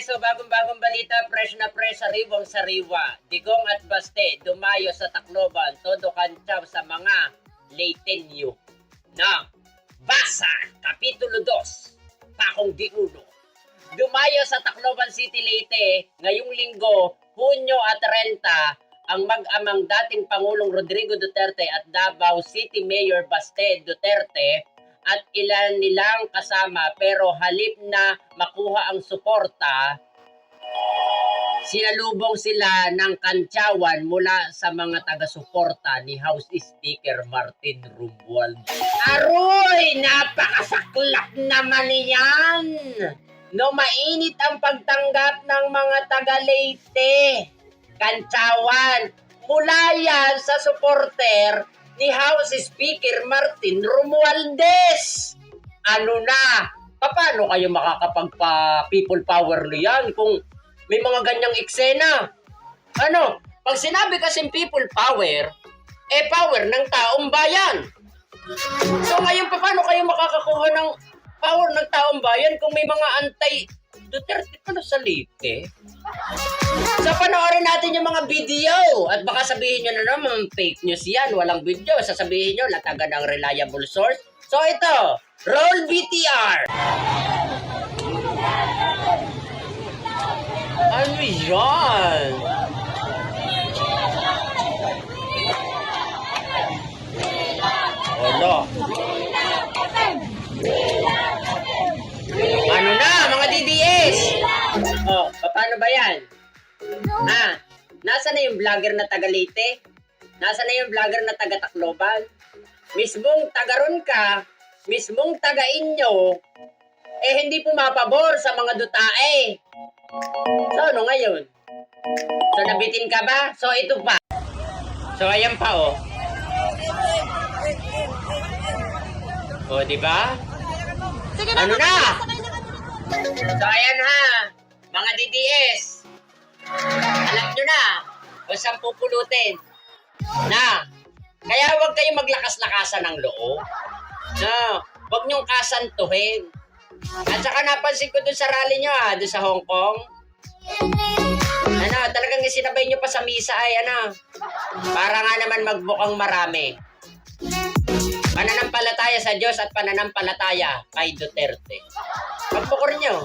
so bagong-bagong balita, fresh na fresh, sariwang sariwa. Digong at Baste, dumayo sa Tacloban, todo kantsaw sa mga Leitenyo. Na, Basa, Kapitulo 2, Pakong Di Uno. Dumayo sa Tacloban City, Leyte, ngayong linggo, Hunyo at 30, ang mag-amang dating Pangulong Rodrigo Duterte at Davao City Mayor Baste Duterte at ilan nilang kasama pero halip na makuha ang suporta, sinalubong sila ng kantsawan mula sa mga taga-suporta ni House Speaker Martin Romualdez. Aroy! Napakasaklap naman yan! No mainit ang pagtanggap ng mga taga-Leyte. Kantsawan. Mula yan sa supporter ni House Speaker Martin Romualdez. Ano na? Paano kayo makakapagpa people power yan kung may mga ganyang eksena? Ano? Pag sinabi kasing people power, eh power ng taong bayan. So ngayon pa paano kayo makakakuha ng power ng taong bayan kung may mga anti Duterte pala sa Leyte? So panoorin natin yung mga video at baka sabihin nyo na naman fake news yan, walang video. Sasabihin nyo, latagan ng reliable source. So ito, roll BTR! Ano yan? Ano? Ba yan? Ha? Nasa na yung vlogger na taga Leyte? Nasa na yung vlogger na taga Tacloban? Mismong taga ron ka, mismong taga inyo, eh hindi pumapabor sa mga dutae. So ano ngayon? So nabitin ka ba? So ito pa. So ayan pa oh. O, di ba? Sige Ano na? So ayan ha, mga DDS. Alam nyo na kung saan pupulutin. Na, kaya huwag kayong maglakas-lakasan ng loob. No, huwag nyong kasantuhin. At saka napansin ko dun sa rally nyo ha, dun sa Hong Kong. Ano, talagang isinabay nyo pa sa misa ay ano, para nga naman magbukang marami. Pananampalataya sa Diyos at pananampalataya kay Duterte. Pagpukor nyo,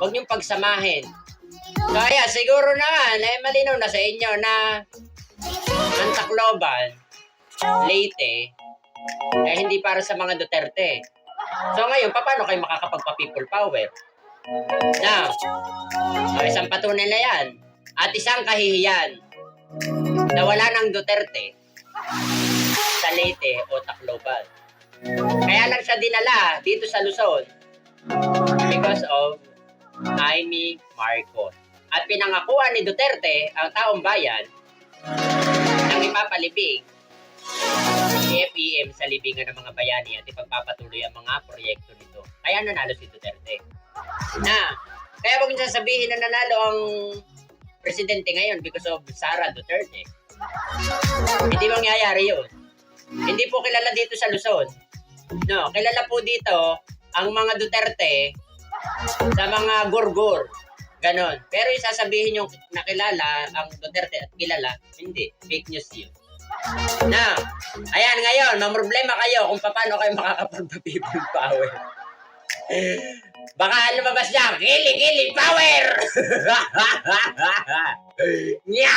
huwag niyong pagsamahin. Kaya siguro na nga, na malinaw na sa inyo na ang Tacloban, Leyte, eh hindi para sa mga Duterte. So ngayon, paano kayo makakapagpa-people power? Now, so isang patunay na yan. At isang kahihiyan na wala ng Duterte sa Leyte o Tacloban. Kaya lang siya dinala dito sa Luzon because of Jaime Marcos. At pinangakuan ni Duterte ang taong bayan ng ipapalibing si FEM sa libingan ng mga bayani at ipagpapatuloy ang mga proyekto nito. Kaya nanalo si Duterte. Na, kaya huwag niyo sasabihin na nanalo ang presidente ngayon because of Sara Duterte. Hindi mangyayari yun. Hindi po kilala dito sa Luzon. No, kilala po dito ang mga Duterte sa mga gurgur. Ganon. Pero yung sasabihin yung nakilala ang Duterte at kilala, hindi. Fake news yun. Na, ayan ngayon, mamroblema kayo kung paano kayo makakapagpa-people power. Baka lumabas niya, kili, kili, power! Nya!